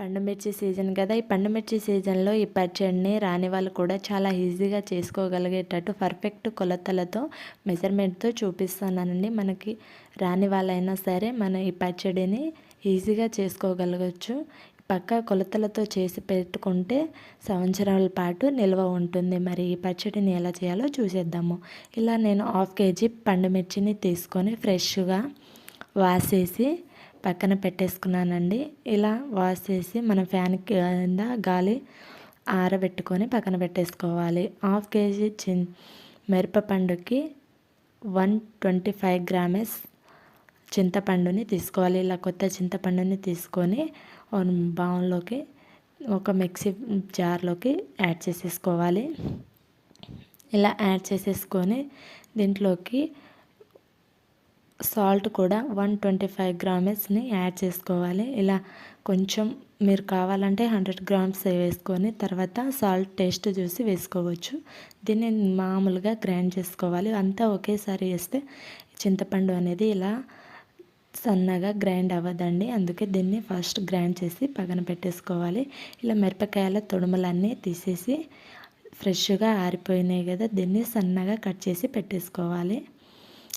పండుమిర్చి season కదా ఈ పండుమిర్చి సీజన్లో ఈ పచ్చడిని రాని వాళ్ళు కూడా చాలా ఈజీగా చేసుకోగలిగేటట్టు పర్ఫెక్ట్ కొలతలతో మెజర్మెంట్తో చూపిస్తున్నానండి మనకి రాని వాళ్ళైనా సరే మన ఈ పచ్చడిని ఈజీగా చేసుకోగలగచ్చు. పక్క కొలతలతో చేసి పెట్టుకుంటే సంవత్సరాల పాటు నిల్వ ఉంటుంది. మరి ఈ పచ్చడిని ఎలా చేయాలో చూసేద్దాము. ఇలా నేను హాఫ్ కేజీ పండుమిర్చిని తీసుకొని ఫ్రెష్గా వాసేసి పక్కన పెట్టేసుకున్నానండి. ఇలా వాష్ చేసి మనం ఫ్యాన్ కింద గాలి ఆరబెట్టుకొని పక్కన పెట్టేసుకోవాలి. హాఫ్ కేజీ చిన్ మిరపపండుకి వన్ ట్వంటీ ఫైవ్ గ్రామెస్ చింతపండుని తీసుకోవాలి. ఇలా కొత్త చింతపండుని తీసుకొని బౌన్లోకి ఒక మిక్సీ జార్లోకి యాడ్ చేసేసుకోవాలి. ఇలా యాడ్ చేసేసుకొని దీంట్లోకి సాల్ట్ కూడా వన్ ట్వంటీ ఫైవ్ గ్రామ్స్ని యాడ్ చేసుకోవాలి. ఇలా కొంచెం మీరు కావాలంటే హండ్రెడ్ గ్రామ్స్ వేసుకొని తర్వాత సాల్ట్ టేస్ట్ చూసి వేసుకోవచ్చు. దీన్ని మామూలుగా గ్రైండ్ చేసుకోవాలి. అంతా ఒకేసారి వేస్తే చింతపండు అనేది ఇలా సన్నగా గ్రైండ్ అవ్వదండి. అందుకే దీన్ని ఫస్ట్ గ్రైండ్ చేసి పక్కన పెట్టేసుకోవాలి. ఇలా మిరపకాయల తొడుములన్నీ తీసేసి ఫ్రెష్గా ఆరిపోయినాయి కదా దీన్ని సన్నగా కట్ చేసి పెట్టేసుకోవాలి.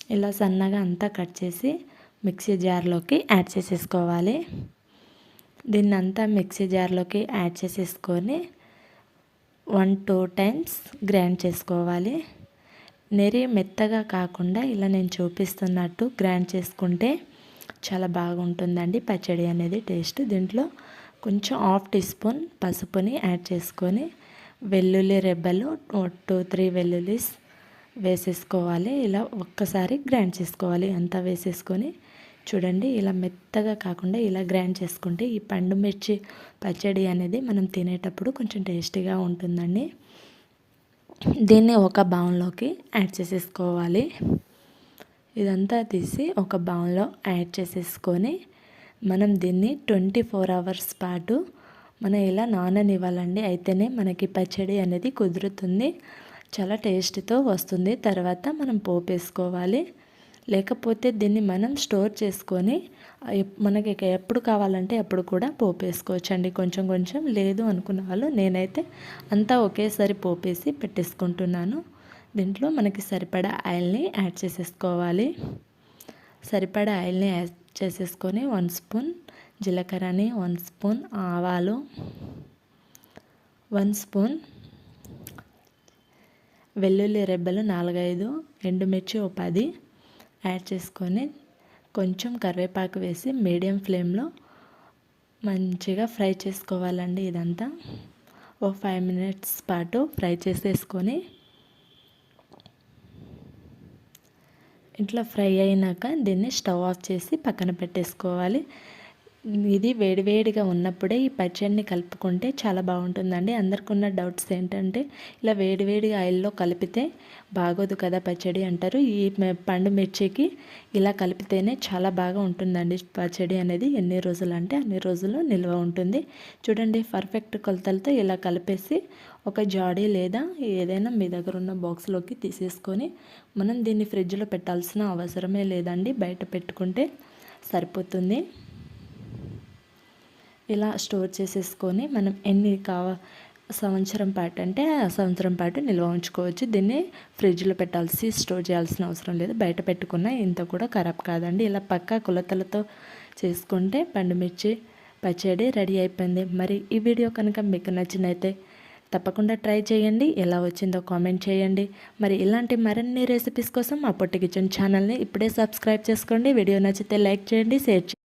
ఇలా సన్నగా అంతా కట్ చేసి మిక్సీ జార్లోకి యాడ్ చేసేసుకోవాలి. దీన్ని అంతా మిక్సీ జార్లోకి యాడ్ చేసేసుకొని వన్ టూ టైమ్స్ గ్రైండ్ చేసుకోవాలి. నెరి మెత్తగా కాకుండా ఇలా నేను చూపిస్తున్నట్టు గ్రైండ్ చేసుకుంటే చాలా బాగుంటుందండి. పచ్చడి అనేది టేస్ట్. దీంట్లో కొంచెం హాఫ్ టీ స్పూన్ పసుపుని యాడ్ చేసుకొని వెల్లుల్లి రెబ్బలు టూ త్రీ వెల్లుల్లిస్ వేసేసుకోవాలి. ఇలా ఒక్కసారి గ్రైండ్ చేసుకోవాలి. అంతా వేసేసుకొని చూడండి ఇలా మెత్తగా కాకుండా ఇలా గ్రైండ్ చేసుకుంటే ఈ పండు మిర్చి పచ్చడి అనేది మనం తినేటప్పుడు కొంచెం టేస్టీగా ఉంటుందండి. దీన్ని ఒక బౌన్లోకి యాడ్ చేసేసుకోవాలి. ఇదంతా తీసి ఒక బౌన్లో యాడ్ చేసేసుకొని మనం దీన్ని ట్వంటీ ఫోర్ అవర్స్ పాటు మనం ఇలా నాననివ్వాలండి. అయితేనే మనకి పచ్చడి అనేది కుదురుతుంది. చాలా టేస్ట్తో వస్తుంది. తర్వాత మనం పోపు వేసుకోవాలి లేకపోతే దీన్ని మనం స్టోర్ చేసుకొని మనకి ఎప్పుడు కావాలంటే అప్పుడు కూడా పోపు వేసుకోవచ్చండి కొంచెం కొంచెం లేదు అనుకున్న వాళ్ళు నేనైతే అంతా ఒకేసారి పోపేసి పెట్టేసుకుంటున్నాను. దీంట్లో మనకి సరిపడా ఆయిల్ని యాడ్ చేసేసుకోవాలి. సరిపడా ఆయిల్ని యాడ్ చేసేసుకొని వన్ స్పూన్ జీలకర్రని వన్ స్పూన్ ఆవాలు వన్ స్పూన్ వెల్లుల్లి రెబ్బలు నాలుగైదు ఎండుమిర్చి ఒక పది. యాడ్ చేసుకొని కొంచెం కరివేపాకు వేసి మీడియం ఫ్లేమ్లో మంచిగా ఫ్రై చేసుకోవాలండి ఇదంతా. ఓ ఫైవ్ మినిట్స్ పాటు ఫ్రై చేసేసుకొని ఇట్లా ఫ్రై అయినాక దీన్ని స్టవ్ ఆఫ్ చేసి పక్కన పెట్టేసుకోవాలి. ఇది వేడివేడిగా ఉన్నప్పుడే ఈ పచ్చడిని కలుపుకుంటే చాలా బాగుంటుందండి. అందరికి ఉన్న డౌట్స్ ఏంటంటే ఇలా వేడివేడిగా ఆయిల్లో కలిపితే బాగోదు కదా పచ్చడి అంటారు. ఈ పండు మిర్చికి ఇలా కలిపితేనే చాలా బాగా ఉంటుందండి పచ్చడి అనేది. ఎన్ని రోజులు అంటే అన్ని రోజులు నిల్వ ఉంటుంది. చూడండి పర్ఫెక్ట్ కొలతలతో ఇలా కలిపేసి ఒక జాడీ లేదా ఏదైనా మీ దగ్గర ఉన్న బాక్స్లోకి తీసేసుకొని మనం దీన్ని ఫ్రిడ్జ్లో పెట్టాల్సిన అవసరమే లేదండి. బయట పెట్టుకుంటే సరిపోతుంది. ఇలా స్టోర్ చేసేసుకొని మనం ఎన్ని కావ సంవత్సరం పాటు అంటే ఆ సంవత్సరం పాటు నిల్వ ఉంచుకోవచ్చు. దీన్ని ఫ్రిడ్జ్లో పెట్టాల్సి స్టోర్ చేయాల్సిన అవసరం లేదు. బయట పెట్టుకున్న ఇంత కూడా ఖరాబ్ కాదండి. ఇలా పక్కా కొలతలతో చేసుకుంటే పండుమిర్చి పచ్చడి రెడీ అయిపోయింది. మరి ఈ వీడియో కనుక మీకు నచ్చినైతే తప్పకుండా ట్రై చేయండి. ఎలా వచ్చిందో కామెంట్ చేయండి. మరి ఇలాంటి మరిన్ని రెసిపీస్ కోసం మా పొట్టి కిచెన్ ఛానల్ని ఇప్పుడే సబ్స్క్రైబ్ చేసుకోండి. వీడియో నచ్చితే లైక్ చేయండి షేర్ చేయండి.